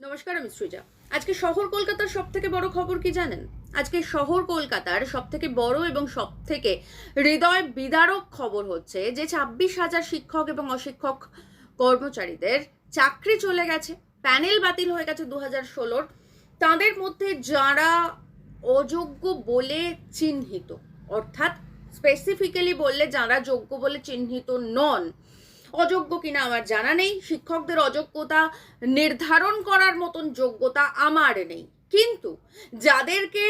নমস্কার, আমি সৃজা। আজকে শহর কলকাতার সব থেকে বড় খবর কি জানেন? আজকে শহর কলকাতার সব থেকে বড় এবং সব থেকে হৃদয় বিদারক খবর হচ্ছে যে ছাব্বিশ হাজার শিক্ষক এবং অশিক্ষক কর্মচারীদের চাকরি চলে গেছে, প্যানেল বাতিল হয়ে গেছে দু হাজার ষোলোর। তাঁদের মধ্যে যারা অযোগ্য বলে চিহ্নিত, অর্থাৎ স্পেসিফিক্যালি বললে যারা যোগ্য বলে চিহ্নিত নন অযোগ্য কিনা আমার জানা নেই। শিক্ষকদের অযোগ্যতা নির্ধারণ করার মতন যোগ্যতা আমার নেই। কিন্তু যাদেরকে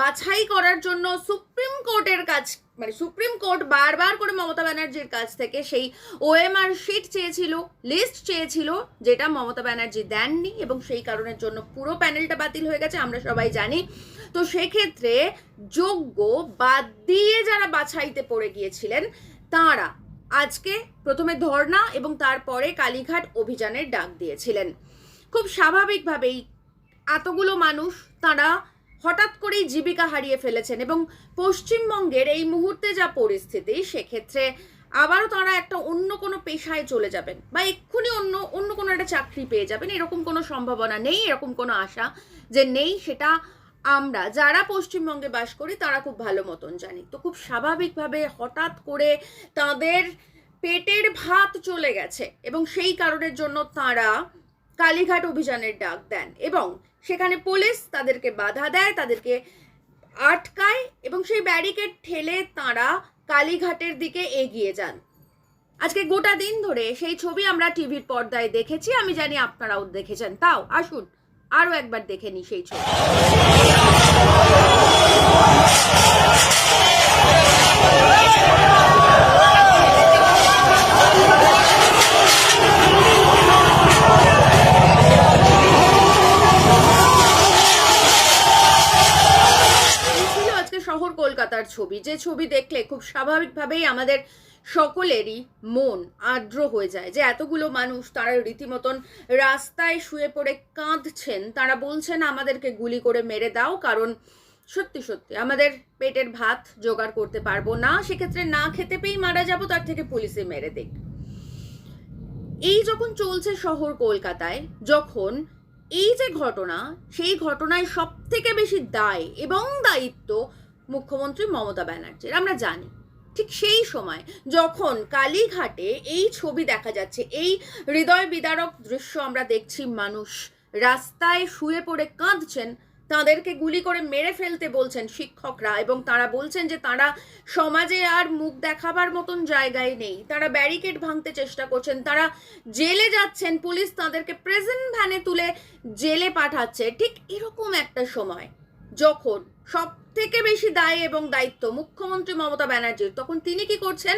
বাছাই করার জন্য সুপ্রিম কোর্টের কাজ মানে সুপ্রিম কোর্ট বারবার করে মমতা ব্যানার্জির কাছ থেকে সেই ওএমআর শিট চেয়েছিল, লিস্ট চেয়েছিল, যেটা মমতা ব্যানার্জি দেননি এবং সেই কারণের জন্য পুরো প্যানেলটা বাতিল হয়ে গেছে, আমরা সবাই জানি। তো সেক্ষেত্রে যোগ্য বাদ দিয়ে যারা বাছাইতে পড়ে গিয়েছিলেন, তাঁরা আজকে প্রথমে ধর্না এবং তারপরে কালীঘাট অভিযানের ডাক দিয়েছিলেন। খুব স্বাভাবিকভাবেই এতগুলো মানুষ তারা হঠাৎ করেই জীবিকা হারিয়ে ফেলেছেন এবং পশ্চিমবঙ্গের এই মুহূর্তে যা পরিস্থিতি, সেক্ষেত্রে আবারও তারা একটা অন্য কোনো পেশায় চলে যাবেন বা এক্ষুনি অন্য অন্য কোনো একটা চাকরি পেয়ে যাবেন। এরকম কোনো সম্ভাবনা নেই, এরকম কোনো আশা যে নেই, সেটা আমরা যারা পশ্চিমবঙ্গে বাস করি, তারা খুব ভালো মতন জানি। তো খুব স্বাভাবিকভাবে হঠাৎ করে তাদের পেটের ভাত চলে গেছে এবং সেই কারণের জন্য তারা কালীঘাট অভিযানের ডাক দেন এবং সেখানে পুলিশ তাদেরকে বাধা দেয়, তাদেরকে আটকায় এবং সেই ব্যারিকেড ঠেলে তারা কালীঘাটের দিকে এগিয়ে যান। আজকে গোটা দিন ধরে সেই ছবি আমরা টিভির পর্দায় দেখেছি, আমি জানি আপনারাও দেখেছেন। তাও আসুন আরও একবার দেখে নিই সেই ছবি। কলকাতার ছবি। যে ছবি দেখলে খুব স্বাভাবিকভাবেই আমাদের সকলেরই মন আর্দ্র হয়ে যায় যে এতগুলো মানুষ তারা রীতিমতন রাস্তায় শুয়ে পড়ে কাঁদছেন, তারা বলছেন, আমাদেরকে গুলি করে মেরে দাও, কারণ সত্যি সত্যি আমাদের পেটের ভাত জোগাড় করতে পারব না, সেক্ষেত্রে না খেতে পেয়েই মারা যাব, তার থেকে পুলিশে মেরে দিক এই যখন চলছে শহর কলকাতায়, যখন এই যে ঘটনা, সেই ঘটনায় সব থেকে বেশি দায় এবং দায়িত্ব মুখ্যমন্ত্রী মমতা ব্যানার্জির, আমরা জানি। ঠিক সেই সময় যখন কালীঘাটে এই ছবি দেখা যাচ্ছে, এই হৃদয় বিদারক দৃশ্য আমরা দেখছি মানুষ রাস্তায় শুয়ে পড়ে কাঁদছেন, তাদেরকে গুলি করে মেরে ফেলতে বলছেন শিক্ষকরা এবং তারা বলছেন যে তারা সমাজে আর মুখ দেখাবার মতন জায়গায় নেই, তারা ব্যারিকেড ভাঙতে চেষ্টা করছেন, তারা জেলে যাচ্ছেন, পুলিশ তাদেরকে প্রেজেন্ট ভ্যানে তুলে জেলে পাঠাচ্ছে। ঠিক এরকম একটা সময় যখন সব থেকে বেশি দায় এবং দায়িত্ব মুখ্যমন্ত্রী মমতা ব্যানার্জির, তখন তিনি কি করছেন?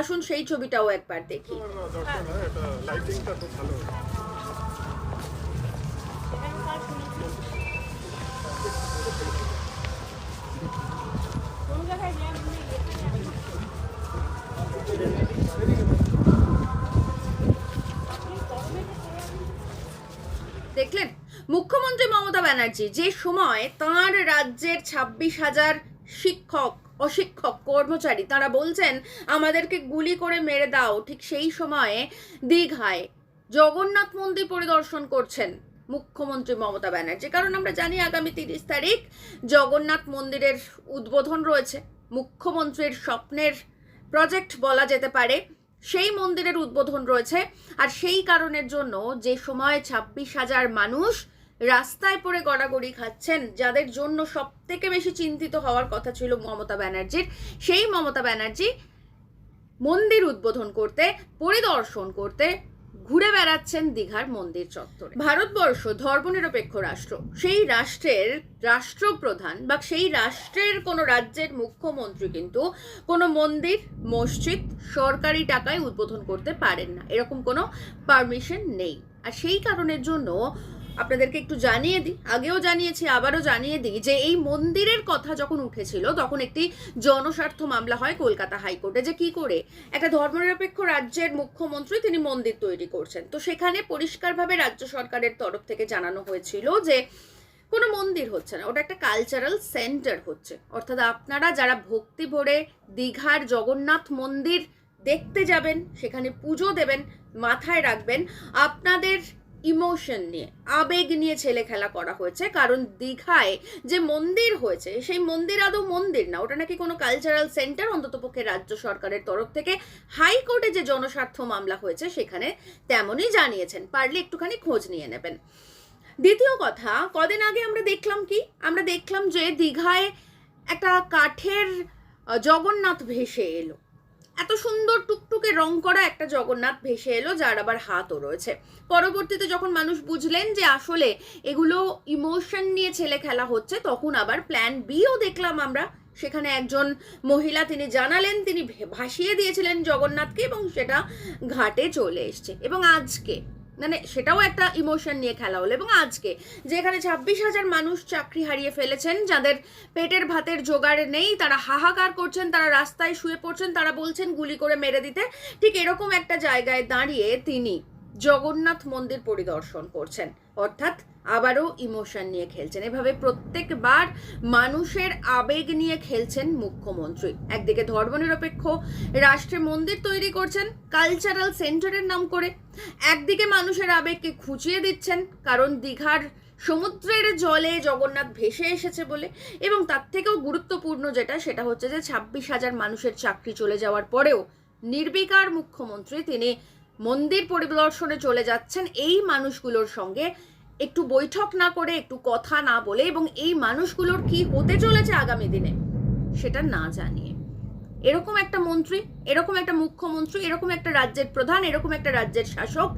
আসুন সেই ছবিটাও একবার দেখি। দরকার ব্যানার্জি, যে সময় তাঁর রাজ্যের ছাব্বিশ হাজার শিক্ষক, অশিক্ষক, কর্মচারী, তারা বলছেন, আমাদেরকে গুলি করে মেরে দাও। ঠিক সেই সময়ে দীঘায় জগন্নাথ মন্দির পরিদর্শন করছেন মুখ্যমন্ত্রী মমতা ব্যানার্জি। কারণ আমরা জানি, আগামী তিরিশ তারিখ জগন্নাথ মন্দিরের উদ্বোধন রয়েছে। মুখ্যমন্ত্রীর স্বপ্নের প্রজেক্ট বলা যেতে পারে, সেই মন্দিরের উদ্বোধন রয়েছে। আর সেই কারণের জন্য যে সময় ছাব্বিশ হাজার মানুষ রাস্তায় পড়ে গড়াগড়ি খাচ্ছেন, যাদের জন্য সব থেকে বেশি চিন্তিত হওয়ার কথা ছিল মমতা ব্যানার্জির। সেই মমতা ব্যানার্জি মন্দির উদ্বোধন করতে, পরিদর্শন করতে ঘুরে বেড়াচ্ছেন দীঘার মন্দির চত্বরে। ভারতবর্ষ ধর্মনিরপেক্ষ রাষ্ট্র। সেই রাষ্ট্রের রাষ্ট্রপ্রধান বা সেই রাষ্ট্রের কোনো রাজ্যের মুখ্যমন্ত্রী কিন্তু কোনো মন্দির, মসজিদ সরকারি টাকায় উদ্বোধন করতে পারেন না। এরকম কোনো পারমিশন নেই। আর সেই কারণের জন্য আপনাদেরকে একটু জানিয়ে দিই, আগেও জানিয়েছি, আবারও জানিয়ে দিই যে এই মন্দিরের কথা যখন উঠেছিল, তখন একটি জনস্বার্থ মামলা হয় কলকাতা হাইকোর্টে যে কি করে? একটা ধর্মনিরপেক্ষ রাজ্যের মুখ্যমন্ত্রী তিনি মন্দির তৈরি করছেন। তো সেখানে পরিষ্কারভাবে রাজ্য সরকারের তরফ থেকে জানানো হয়েছিল যে কোনো মন্দির হচ্ছে না, ওটা একটা কালচারাল সেন্টার হচ্ছে। অর্থাৎ আপনারা যারা ভক্তি ভরে দীঘার জগন্নাথ মন্দির দেখতে যাবেন, সেখানে পুজো দেবেন, মাথায় রাখবেন, আপনাদের ইমোশন নিয়ে, আবেগ নিয়ে ছেলে খেলা করা হয়েছে। কারণ দীঘায় যে মন্দির হয়েছে, সেই মন্দির আদৌ মন্দির না। ওটা নাকি কোনো কালচারাল সেন্টার অন্ততপক্ষে রাজ্য সরকারের তরফ থেকে হাইকোর্টে যে জনস্বার্থ মামলা হয়েছে, সেখানে তেমনই জানিয়েছেন। পারলে একটুখানি খোঁজ নিয়ে নেবেন। দ্বিতীয় কথা, কদিন আগে আমরা দেখলাম কি? আমরা দেখলাম যে দীঘায় একটা কাঠের জগন্নাথ ভেসে এলো। এত সুন্দর টুকটুকে রং করা একটা জগন্নাথ ভেসে এলো, যার আবার হাতও রয়েছে। পরবর্তীতে যখন মানুষ বুঝলেন যে আসলে এগুলো ইমোশন নিয়ে ছেলে খেলা হচ্ছে, তখন আবার প্ল্যান বিও দেখলাম আমরা। সেখানে একজন মহিলা তিনি জানালেন, তিনি ভাসিয়ে দিয়েছিলেন জগন্নাথকে এবং সেটা ঘাটে চলে এসছে। এবং আজকে মানে সেটাও একটা ইমোশন নিয়ে খেলা হলো। এবং আজকে যেখানে ছাব্বিশ হাজার মানুষ চাকরি হারিয়ে ফেলেছেন, যাদের পেটের ভাতের জোগাড় নেই, তারা হাহাকার করছেন, তারা রাস্তায় শুয়ে পড়ছেন, তারা বলছেন গুলি করে মেরে দিতে, ঠিক এরকম একটা জায়গায় দাঁড়িয়ে তিনি জগন্নাথ মন্দির পরিদর্শন করছেন। অর্থাৎ আবারও ইমোশন নিয়ে খেলছেন। এভাবে প্রত্যেকবার মানুষের আবেগ নিয়ে খেলছেন মুখ্যমন্ত্রী। একদিকে ধর্মনিরপেক্ষ রাষ্ট্রে মন্দির তৈরি করছেন কালচারাল সেন্টারের নাম করে। একদিকে মানুষের আবেগকে খুঁচিয়ে দিচ্ছেন, কারণ দীঘার সমুদ্রের জলে জগন্নাথ ভেসে এসেছে বলে। এবং তার থেকেও গুরুত্বপূর্ণ যেটা, সেটা হচ্ছে যে ছাব্বিশ হাজার মানুষের চাকরি চলে যাওয়ার পরেও নির্বিকার মুখ্যমন্ত্রী তিনি মন্দির পরিদর্শনে চলে যাচ্ছেন এই মানুষগুলোর সঙ্গে। একটু বৈঠক না করে, একটু কথা না বলে এবং এই মানুষগুলোর কি হতে চলেছে আগামী দিনে, সেটা না জানিয়ে। এরকম একটা মন্ত্রী, এরকম একটা মুখ্যমন্ত্রী, এরকম একটা রাজ্যের প্রধান, এরকম একটা রাজ্যের শাসক,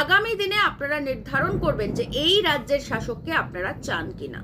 আগামী দিনে আপনারা নির্ধারণ করবেন যে এই রাজ্যের শাসককে আপনারা চান কিনা।